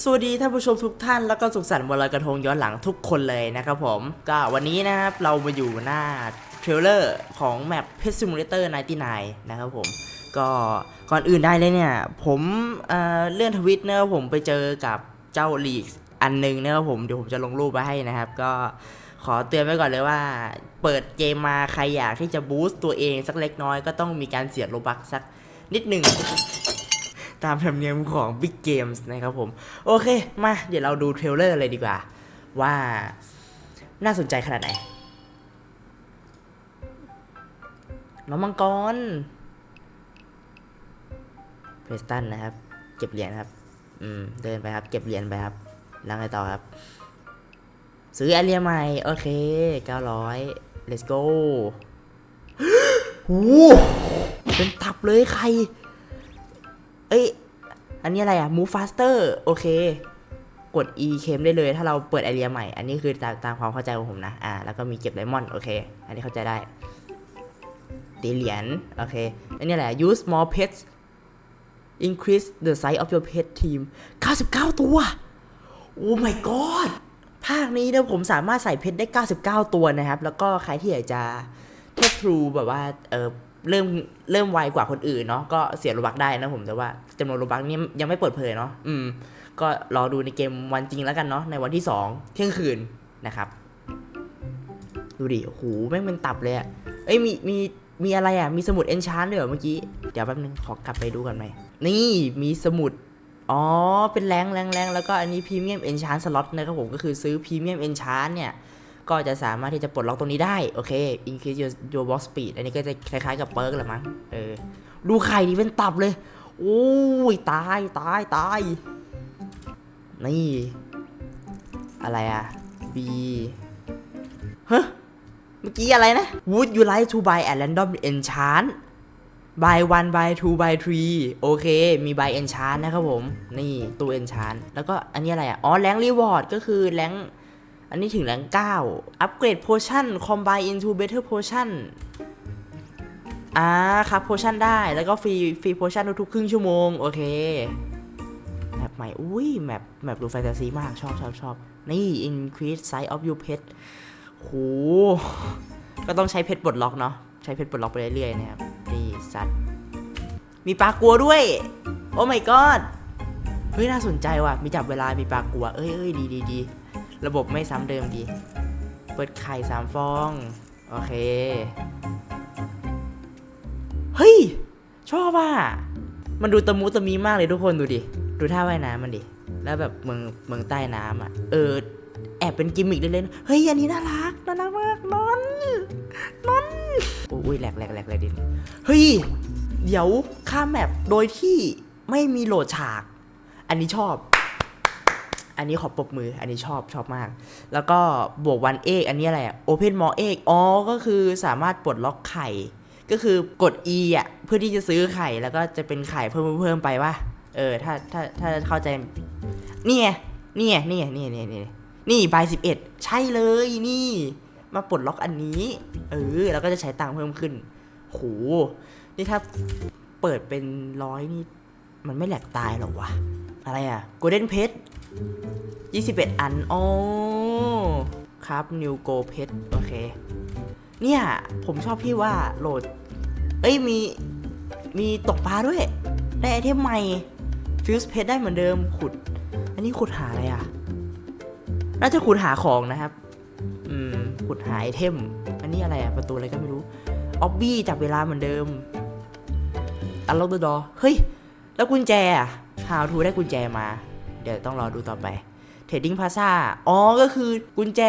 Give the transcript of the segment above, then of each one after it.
สวัสดีท่านผู้ชมทุกท่านแล้วก็สุขสันต์วันลอยกระทงย้อนหลังทุกคนเลยนะครับผม ก็วันนี้นะครับเรามาอยู่หน้าเทรลเลอร์ของแมป Pet Simulator 99 นะครับผม ก็ก่อนอื่นได้เลยเนี่ย ผมเอ่อเลื่อนทวิตนะครับผมไปเจอกับเจ้าลีกอันหนึงนะครับผม เดี๋ยวผมจะลงรูปไว้ให้นะครับ ก็ขอเตือนไว้ก่อนเลยว่า เปิดเกมมาใครอยากที่จะบูสต์ตัวเองสักเล็กน้อยก็ต้องมีการเสียโลบักสักนิดหนึ่ง ตามธรรมเนียมของ Big Games นะครับผม โอเค มาเดี๋ยวเราดูเทรลเลอร์เลยดีกว่า ว่าน่าสนใจขนาดไหน น้องมังกรเพรสตันนะครับ เก็บเหรียญครับ อืม เดินไปครับ เก็บเหรียญไปครับ แล้วไงต่อครับ ซื้อแอเรียใหม่ โอเค 900 let's go หูเป็นตับเลยใคร เอ้ย อันนี้อะไรอะ move faster โอเค กด e เคมได้เลย ถ้าเราเปิดไอเดียใหม่ อันนี้คือตามตามความเข้าใจของผมนะ อ่า แล้วก็มีเก็บไดมอนด์ โอเค อันนี้เข้าใจได้ ตีเหรียญ โอเค อันนี้แหละ use more pets increase the size of your pet team 99 ตัว โอ้ my god ภาคนี้เนี่ยผมสามารถใส่เพชรได้ 99 ตัวนะครับ แล้วก็ใครที่อยากจะเทียบทรูแบบว่า เออเริ่มเริ่มไวกว่าคนอื่นเนาะก็เสียโลบักได้นะผมแต่ว่า จำนวนโลบักนี่ยังไม่เปิดเผยเนาะอืม ก็รอดูในเกมวันจริงแล้วกันเนาะในวันที่ 2 เที่ยงคืนนะครับ ดูดิโอ้โหแม่งเป็นตับเลยอะเอ้ยมีมีมีอะไรอะมีสมุดเอนชานด้วยเหรอเมื่อกี้ เดี๋ยวแป๊บนึงขอกลับไปดูกันไหมนี่มีสมุดอ๋อ เป็นแรงแรงแรงแล้วก็อันนี้พรีเมียมเอนชานสล็อตนะครับผมก็คือซื้อพรีเมียมเอนชานเนี่ย ก็จะสามารถที่จะปลดล็อกตรงนี้ได้ โอเค increase your your walk speed อันนี้ก็จะคล้ายๆกับเปิร์กแหละมั้งเออดูไข่ดิเป็นตับเลย อ้ยตายตายตายนี่ อะไรอะ B ฮะเมื่อกี้อะไรนะ Would you like to buy a random enchant buy one buy two buy three โอเค มี buy enchant นะครับผม นี่ตัว enchant แล้วก็อันนี้อะไรอะ อ๋อแรง reward ก็คือแรงอันนี้ถึงแรง9 upgrade potion combine into better potion อ่าครับ potion ได้แล้วก็ฟรีฟรี potion ทุกๆครึ่งชั่วโมง โอเคแมปใหม่ อุ้ยแมปแมปดูแฟนตาซีมากชอบชอบชอบนี่ increase size of your pet โหก็ต้องใช้เพชรปลดล็อกเนาะใช้เพชรปลดล็อกไปเรื่อยๆนะครับนี่สัตว์มีปลากัวด้วย โอ้ my god เฮ้ยน่าสนใจว่ะ มีจับเวลามีปลากัว เอ้ยเอ้ยดีดีดีระบบไม่ซ้ำเดิมดี เปิดไข่สามฟอง โอเค เฮ้ย ชอบอะมันดูตะมูตะมีมากเลยทุกคนดูดิ ดูท่าว่ายน้ำมันดิ แล้วแบบเมืองเมืองใต้น้ำอะ เออ แอบเป็นกิมมิกเล่นๆเฮ้ย อันนี้น่ารัก น่ารักมากนอนนอนโอ้ยแหลกแหลกแหลกแหลกดิเฮ้ย เดี๋ยวข้ามแมปโดยที่ไม่มีโหลดฉาก อันนี้ชอบ อันนี้ขอปรบมือ อันนี้ชอบชอบมาก แล้วก็บวกวันเอกอันนี้อะไรอะโอเพนมอเอกอ๋อ ก็คือสามารถปลดล็อกไข่ ก็คือกด E อะเพื่อที่จะซื้อไข่แล้วก็จะเป็นไข่เพิ่มเพิ่มไปว่า เออ ถ้าถ้าถ้าเข้าใจนี่ไงนี่ไงนี่ไงนี่นี่นี่นี่บายสิบเอ็ดใช่เลยนี่ มาปลดล็อกอันนี้ เออแล้วก็จะใช้ตังค์เพิ่มขึ้นโหนี่ถ้าเปิดเป็นร้อยนี่มันไม่แหลกตายหรอวะ อะไรอะโกลเด้นเพชร21อันอ๋อครับ นิวโกเพชรโอเค เนี่ย ผมชอบที่ว่าโหลด เอ้ยมีมีตกปลาด้วย ได้ไอเทมใหม่ฟิวส์เพชรได้เหมือนเดิมขุด อันนี้ขุดหาอะไรอะ น่าจะขุดหาของนะครับ อืมขุดหาไอเทม อันนี้อะไรอะ ประตูอะไรก็ไม่รู้ออบบี้จับเวลาเหมือนเดิมอันล็อกเดอะดอเฮ้ย แล้วกุญแจอะ How to ได้กุญแจมา เดี๋ยวต้องรอดูต่อไป Trading Plaza อ๋อ ก็คือกุญแจ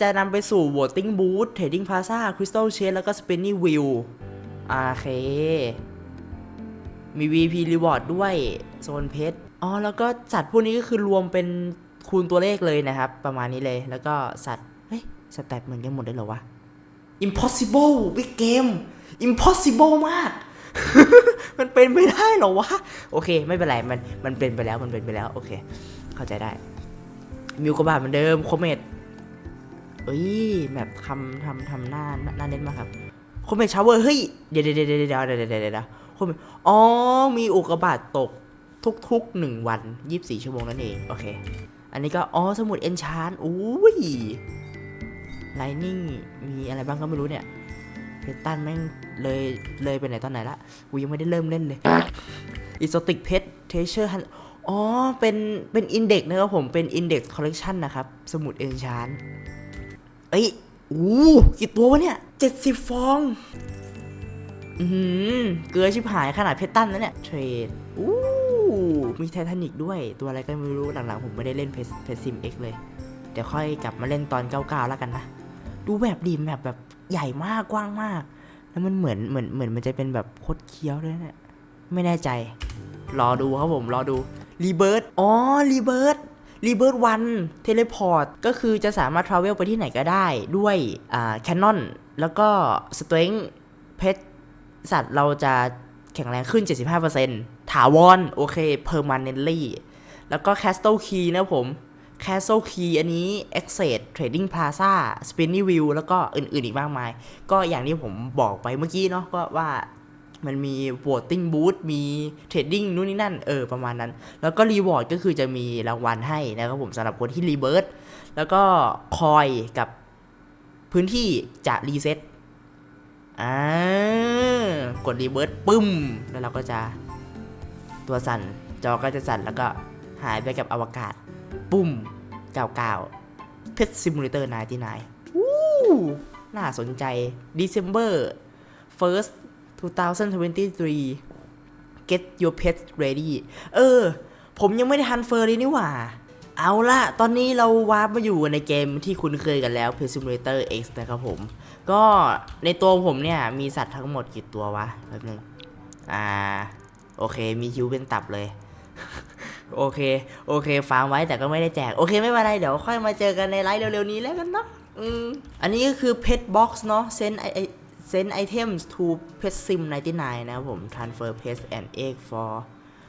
จะนำไปสู่ Voting Booth Trading Plaza Crystal Chase แล้วก็ Spinning Wheel โอเค มี VP Reward ด้วย โซนเพชร อ๋อ แล้วก็สัตว์พวกนี้ก็คือรวมเป็นคูณตัวเลขเลยนะครับ ประมาณนี้เลย แล้วก็สัตว์ เฮ้ย สแตทเหมือนกันหมดเลยเหรอวะ impossible big game impossible มาก มันเป็นไม่ได้เหรอวะ โอเค ไม่เป็นไร มัน มันเป็นไปแล้ว มันเป็นไปแล้ว โอเค เข้าใจได้ มิวกบาทเหมือนเดิมโคเมดเอ้ยแบบทำทำทำหน้าหน้าเน้นมาครับโคเมดชาวเวอร์เฮ้ยเดี๋ยวเดี๋ยวเดี๋ยวเดี๋ยวเดี๋ยวเดี๋ยวเดี๋ยวโคเมดอ๋อมีอุกกาบาตตกทุกๆหนึ่งวันยี่สสิบี่ชั่วโมงนั่นเองโอเค อันนี้ก็อ๋อสมุดเอนชานอุ้ยไลนิ่งมีอะไรบ้างก็ไม่รู้เนี่ยเพชรตันแม่งเลยเลยไปไหนตอนไหนละกูยังไม่ได้เริ่มเล่นเลยอิสติกเพชรเทเชอร์ฮัน อ๋อ เป็น เป็นอินเด็กนะครับผม เป็นอินเด็กคอลเลกชันนะครับ สมุดเอนชานเอ้ยอู้กี่ตัววะเนี่ยเจ็ดสิบฟอง อือหือเกลือชิบหายขนาดเพชรตันนะเนี่ย เทรดอู้มีไททานิกด้วยตัวอะไรก็ไม่รู้หลังๆผมไม่ได้เล่นเพชเพชซิมเอ็กเลย เดี๋ยวค่อยกลับมาเล่นตอน99แล้วกันนะ ดูแบบดีแบบแบบใหญ่มากกว้างมาก แล้วมันเหมือนเหมือนเหมือนมันจะเป็นแบบคดเคี้ยวด้วยเนี่ยไม่แน่ใจ รอดูครับผมรอดู รีเบิร์อ๋อรีเบิร์รีเบิร์ดวันเทเลพอร์ตก็คือจะสามารถทราเวลไปที่ไหนก็ได้ด้วยอ่าแคนนอนแล้วก็สเต n งเพชรสัตว์เราจะแข็งแรงขึ้น 75%ถาวรโอเค permanently แล้วก็ Castle Key นะผม Castle Key อันนี้ Access Trading Plaza Spinny Wheel แล้วก็อื่นๆอีกมากมาย ก็อย่างที่ผมบอกไปเมื่อกี้เนาะก็ว่า มันมี voting booth มี trading นู่นนี่นั่น เออ ประมาณนั้น แล้วก็ reward ก็คือจะมีรางวัลให้นะครับผมสำหรับคนที่ rebirth แล้วก็คอยกับพื้นที่จะ reset อ่ากด rebirth ปึ้ม แล้วเราก็จะตัวสั่น จอก็จะสั่นแล้วก็หายไปกับอวกาศ ปุ้ม99เพชร Simulator 99วู้น่าสนใจ December first 2023 get your pet ready เออ ผมยังไม่ได้ทันเฟอร์เลยนี่หว่า เอาละตอนนี้เราวาร์ปมาอยู่ในเกมที่คุ้นเคยกันแล้ว Pet Simulator X นะครับผม ก็ในตัวผมเนี่ย มีสัตว์ทั้งหมดกี่ตัววะแป๊บนึง อ่า โอเค มีคิวเป็นตับเลยโอเค โอเคฟาร์มไว้แต่ก็ไม่ได้แจก โอเคไม่เป็นไร เดี๋ยวค่อยมาเจอกันในไลฟ์เร็วๆนี้แล้วกันเนาะ อืม อันนี้ก็คือ Pet Box เนาะเซนไอ send items to pet sim 99นะครับผม transfer pets and egg for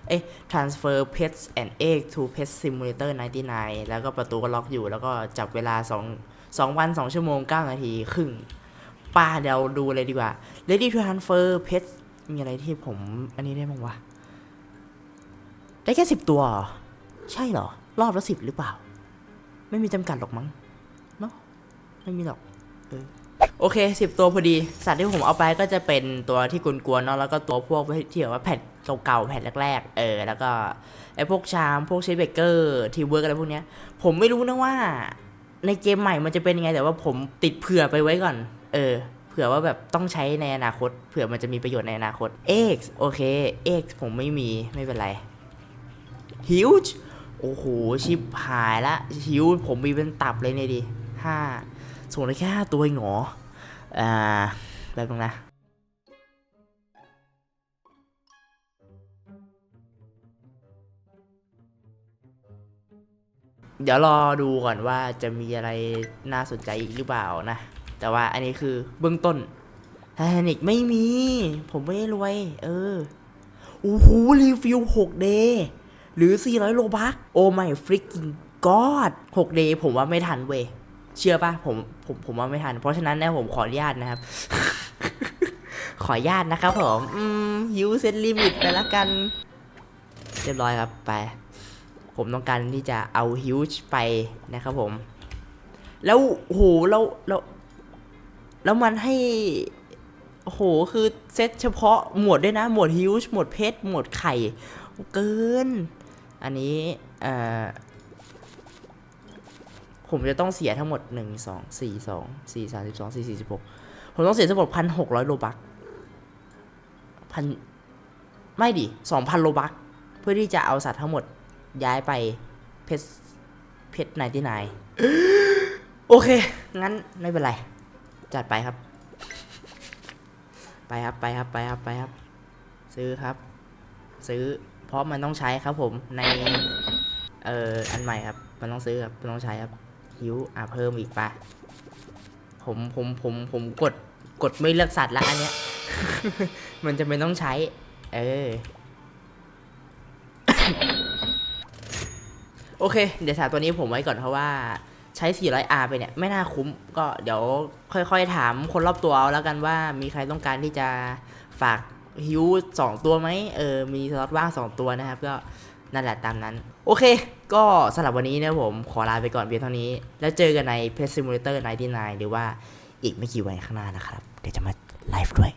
เอ้ย transfer pets and egg to pet simulator 99 แล้วก็ประตูก็ล็อกอยู่แล้วก็จับเวลา 2 2 วัน 2 ชั่วโมง 9 นาที ครึ่ง ป้าเดี๋ยวดูเลยดีกว่า ready to transfer pets มีอะไรที่ผม อันนี้ได้บ้างวะ ได้แค่ 10 ตัว ใช่เหรอ รอบละ10 หรือเปล่า ไม่มีจำกัดหรอกมั้ง เนาะไม่มีหรอก เออ โอเค 10 ตัวพอดี สัตว์ที่ผมเอาไปก็จะเป็นตัวที่กวๆเนาะแล้วก็ตัวพวกที่แบบว่าแผ่นเก่าๆแผ่นแรกๆ เออ แล้วก็ไอ้พวกชาม พวกเชฟเบเกอร์ทีเวิร์กอะไรพวกเนี้ย ผมไม่รู้นะว่า ในเกมใหม่มันจะเป็นยังไง แต่ว่าผมติดเผื่อไปไว้ก่อน เออ เผื่อว่าแบบต้องใช้ในอนาคต เผื่อมันจะมีประโยชน์ในอนาคต X โอเค X ผมไม่มีไม่เป็นไร Huge โอ้โหชิบหายละ Huge ผมมีเป็นตับเลยเนี่ยดิห้า ส่งได้แค่ตัวเองออ่าแป๊บนึงนะเดี๋ยวรอดูก่อนว่าจะมีอะไรน่าสนใจอีกหรือเปล่านะ แต่ว่าอันนี้คือเบื้องต้นไททานิกไม่มี ผมไม่ได้รวย เออ โอ้โห รีฟิล6 day หรือ 400 โลบัก โอ้ไม่ฟริกกิ้งกอด6 day ผมว่าไม่ทันเว้ย เชื่อปะผมผมผมว่าไม่ทัน เพราะฉะนั้นนี่ยผมขออนุญาตนะครับ ขออนุญาตนะครับผมอืมยูเซตลิมิตไปละกัน เรียบร้อยครับไป ผมต้องการที่จะเอาฮิวจ์ไปนะครับผม แล้วโหแล้วแล้วแล้วมันให้โอ้โห คือเซตเฉพาะหมวดด้วยนะ หมวดฮิวจ์หมวดเพชร หมวดไข่ เกิน อันนี้ เอ่อ ผมจะต้องเสียทั้งหมดหนึ่งสองสี่สองสี่สามสิบสองสี่สี่สิบหกผมต้องเสียทั้งหมดพันหกร้อยโลบักพันไม่ดิสองพันโลบักเพื่อที่จะเอาสัตว์ทั้งหมดย้ายไปเพชรเพชรไหนที่ไหนโอเค งั้นไม่เป็นไร จัดไปครับ ไปครับไปครับไปครับไปครับ ซื้อครับ ซื้อ เพราะมันต้องใช้ครับผมใน เอ่ออันใหม่ครับ มันต้องซื้อครับ มันต้องใช้ครับ หิวอะเพิ่มอีกปะผมผมผมผมกดกดไม่เลือกสัตว์ละอันเนี้ย มันจะเป็นต้องใช้ เออ โอเค เดี๋ยวถามตัวนี้ผมไว้ก่อนเพราะว่าใช้ 400R ไปเนี่ย ไม่น่าคุ้ม ก็เดี๋ยวค่อยๆ ถามคนรอบตัวเอาแล้วกันว่ามีใครต้องการที่จะฝากฮิวสองตัวไหมเออ มีสล็อตว่างสองตัวนะครับ ก็ นั่นแหละตามนั้น โอเค ก็สำหรับวันนี้นะผมขอลาไปก่อนเพียงเท่านี้ แล้วเจอกันใน p e s Simulator 99 หรือว่าอีกไม่กี่วันข้างหน้านะครับ เดี๋ยวจะมาไลฟ์ด้วย